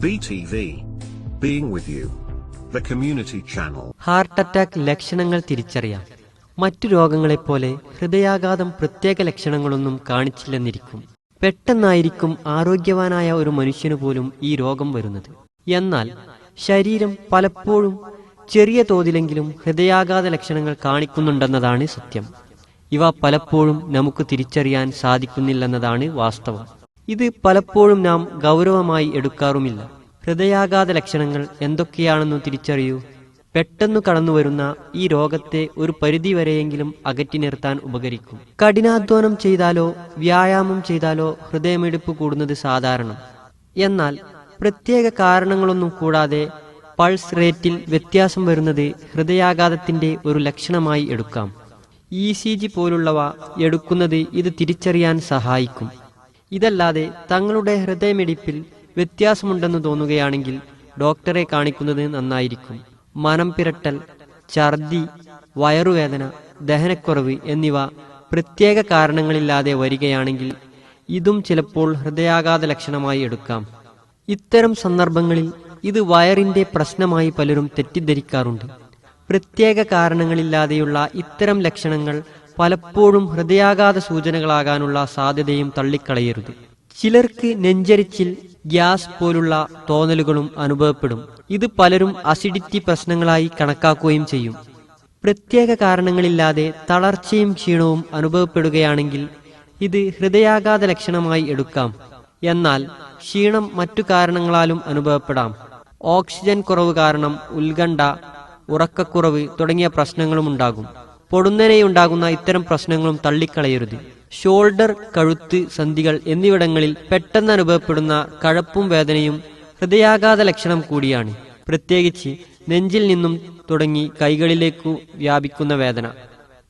BTV. Being with you. The community channel. Heart attack ലക്ഷണങ്ങൾ തിരിച്ചറിയാം മറ്റു രോഗങ്ങളെപ്പോലെ ഹൃദയാഘാതം പ്രത്യേക ലക്ഷണങ്ങളൊന്നും കാണിച്ചില്ലെന്നിരിക്കും പെട്ടെന്നായിരിക്കും ആരോഗ്യവാനായ ഒരു മനുഷ്യനു പോലും ഈ രോഗം വരുന്നത് എന്നാൽ ശരീരം പലപ്പോഴും ചെറിയ തോതിലെങ്കിലും ഹൃദയാഘാത ലക്ഷണങ്ങൾ കാണിക്കുന്നുണ്ടെന്നതാണ് സത്യം ഇവ പലപ്പോഴും നമുക്ക് തിരിച്ചറിയാൻ സാധിക്കുന്നില്ലെന്നതാണ് വാസ്തവം ഇത് പലപ്പോഴും നാം ഗൗരവമായി എടുക്കാറുമില്ല. ഹൃദയാഘാത ലക്ഷണങ്ങൾ എന്തൊക്കെയാണെന്ന് തിരിച്ചറിയൂ. പെട്ടെന്ന് കടന്നുവരുന്ന ഈ രോഗത്തെ ഒരു പരിധിവരെയെങ്കിലും അകറ്റി നിർത്താൻ ഉപകരിക്കും. കഠിനാധ്വാനം ചെയ്താലോ വ്യായാമം ചെയ്താലോ ഹൃദയമിടിപ്പ് കൂടുന്നത് സാധാരണം. എന്നാൽ പ്രത്യേക കാരണങ്ങളൊന്നും കൂടാതെ പൾസ് റേറ്റിൽ വ്യത്യാസം വരുന്നത് ഹൃദയാഘാതത്തിന്റെ ഒരു ലക്ഷണമായി എടുക്കാം. ഇ സി ജി പോലുള്ളവ എടുക്കുന്നത് ഇത് തിരിച്ചറിയാൻ സഹായിക്കും. ഇതല്ലാതെ തങ്ങളുടെ ഹൃദയമിടിപ്പിൽ വ്യത്യാസമുണ്ടെന്ന് തോന്നുകയാണെങ്കിൽ ഡോക്ടറെ കാണിക്കുന്നത് നന്നായിരിക്കും. മനം പിരട്ടൽ ഛർദി വയറുവേദന ദഹനക്കുറവ് എന്നിവ പ്രത്യേക കാരണങ്ങളില്ലാതെ വരികയാണെങ്കിൽ ഇതും ചിലപ്പോൾ ഹൃദയാഘാത ലക്ഷണമായി എടുക്കാം. ഇത്തരം സന്ദർഭങ്ങളിൽ ഇത് വയറിന്റെ പ്രശ്നമായി പലരും തെറ്റിദ്ധരിക്കാറുണ്ട്. പ്രത്യേക കാരണങ്ങളില്ലാതെയുള്ള ഇത്തരം ലക്ഷണങ്ങൾ പലപ്പോഴും ഹൃദയാഘാത സൂചനകളാകാനുള്ള സാധ്യതയും തള്ളിക്കളയരുത്. ചിലർക്ക് നെഞ്ചരിച്ചിൽ ഗ്യാസ് പോലുള്ള തോന്നലുകളും അനുഭവപ്പെടും. ഇത് പലരും അസിഡിറ്റി പ്രശ്നങ്ങളായി കണക്കാക്കുകയും ചെയ്യും. പ്രത്യേക കാരണങ്ങളില്ലാതെ തളർച്ചയും ക്ഷീണവും അനുഭവപ്പെടുകയാണെങ്കിൽ ഇത് ഹൃദയാഘാത ലക്ഷണമായി എടുക്കാം. എന്നാൽ ക്ഷീണം മറ്റു കാരണങ്ങളാലും അനുഭവപ്പെടാം. ഓക്സിജൻ കുറവ് കാരണം ഉത്കണ്ഠ ഉറക്കക്കുറവ് തുടങ്ങിയ പ്രശ്നങ്ങളും ഉണ്ടാകും. പൊടുന്നനെയുണ്ടാകുന്ന ഇത്തരം പ്രശ്നങ്ങളും തള്ളിക്കളയരുത്. ഷോൾഡർ കഴുത്ത് സന്ധികൾ എന്നിവിടങ്ങളിൽ പെട്ടെന്ന് അനുഭവപ്പെടുന്ന കഴപ്പും വേദനയും ഹൃദയാഘാത ലക്ഷണം കൂടിയാണ്. പ്രത്യേകിച്ച് നെഞ്ചിൽ നിന്നും തുടങ്ങി കൈകളിലേക്കു വ്യാപിക്കുന്ന വേദന.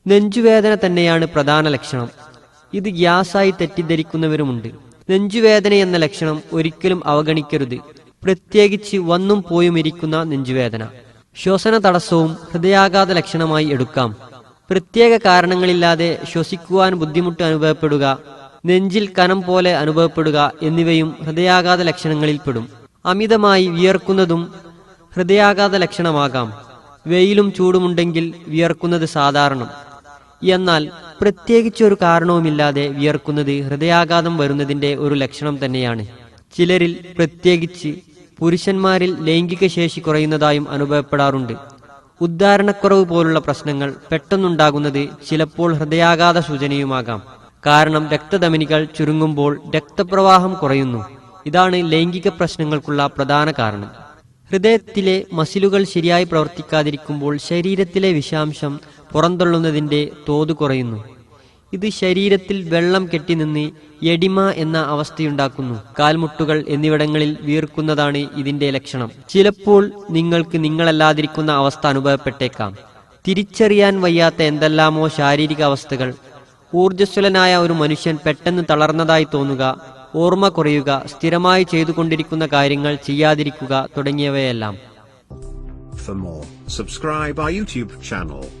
നെഞ്ചുവേദന തന്നെയാണ് പ്രധാന ലക്ഷണം. ഇത് ഗ്യാസായി തെറ്റിദ്ധരിക്കുന്നവരുമുണ്ട്. നെഞ്ചുവേദന എന്ന ലക്ഷണം ഒരിക്കലും അവഗണിക്കരുത്. പ്രത്യേകിച്ച് വന്നും പോയും ഇരിക്കുന്ന നെഞ്ചുവേദന. ശ്വസന തടസ്സവും ഹൃദയാഘാത ലക്ഷണമായി എടുക്കാം. പ്രത്യേക കാരണങ്ങളില്ലാതെ ശ്വസിക്കുവാൻ ബുദ്ധിമുട്ട് അനുഭവപ്പെടുക നെഞ്ചിൽ കനം പോലെ അനുഭവപ്പെടുക എന്നിവയും ഹൃദയാഘാത ലക്ഷണങ്ങളിൽ പെടും. അമിതമായി വിയർക്കുന്നതും ഹൃദയാഘാത ലക്ഷണമാകാം. വെയിലും ചൂടുമുണ്ടെങ്കിൽ വിയർക്കുന്നത് സാധാരണം. എന്നാൽ പ്രത്യേകിച്ചൊരു കാരണവുമില്ലാതെ വിയർക്കുന്നത് ഹൃദയാഘാതം വരുന്നതിന്റെ ഒരു ലക്ഷണം തന്നെയാണ്. ചിലരിൽ പ്രത്യേകിച്ച് പുരുഷന്മാരിൽ ലൈംഗിക ശേഷി കുറയുന്നതായും അനുഭവപ്പെടാറുണ്ട്. ഉദ്ധാരണക്കുറവ് പോലുള്ള പ്രശ്നങ്ങൾ പെട്ടെന്നുണ്ടാകുന്നത് ചിലപ്പോൾ ഹൃദയാഘാത സൂചനയുമാകാം. കാരണം രക്തധമനികൾ ചുരുങ്ങുമ്പോൾ രക്തപ്രവാഹം കുറയുന്നു. ഇതാണ് ലൈംഗിക പ്രശ്നങ്ങൾക്കുള്ള പ്രധാന കാരണം. ഹൃദയത്തിലെ മസിലുകൾ ശരിയായി പ്രവർത്തിക്കാതിരിക്കുമ്പോൾ ശരീരത്തിലെ വിഷാംശം പുറന്തള്ളുന്നതിന്റെ തോത് കുറയുന്നു. ഇത് ശരീരത്തിൽ വെള്ളം കെട്ടിനിന്ന് എഡിമ എന്ന അവസ്ഥയുണ്ടാക്കുന്നു. കാൽമുട്ടുകൾ എന്നിവിടങ്ങളിൽ വീർക്കുന്നതാണ് ഇതിന്റെ ലക്ഷണം. ചിലപ്പോൾ നിങ്ങൾക്ക് നിങ്ങളല്ലാതിരിക്കുന്ന അവസ്ഥ അനുഭവപ്പെട്ടേക്കാം. തിരിച്ചറിയാൻ വയ്യാത്ത എന്തെല്ലാമോ ശാരീരിക അവസ്ഥകൾ. ഊർജസ്വലനായ ഒരു മനുഷ്യൻ പെട്ടെന്ന് തളർന്നതായി തോന്നുക ഓർമ്മ കുറയുക സ്ഥിരമായി ചെയ്തുകൊണ്ടിരിക്കുന്ന കാര്യങ്ങൾ ചെയ്യാതിരിക്കുക തുടങ്ങിയവയെല്ലാം. For more, subscribe our.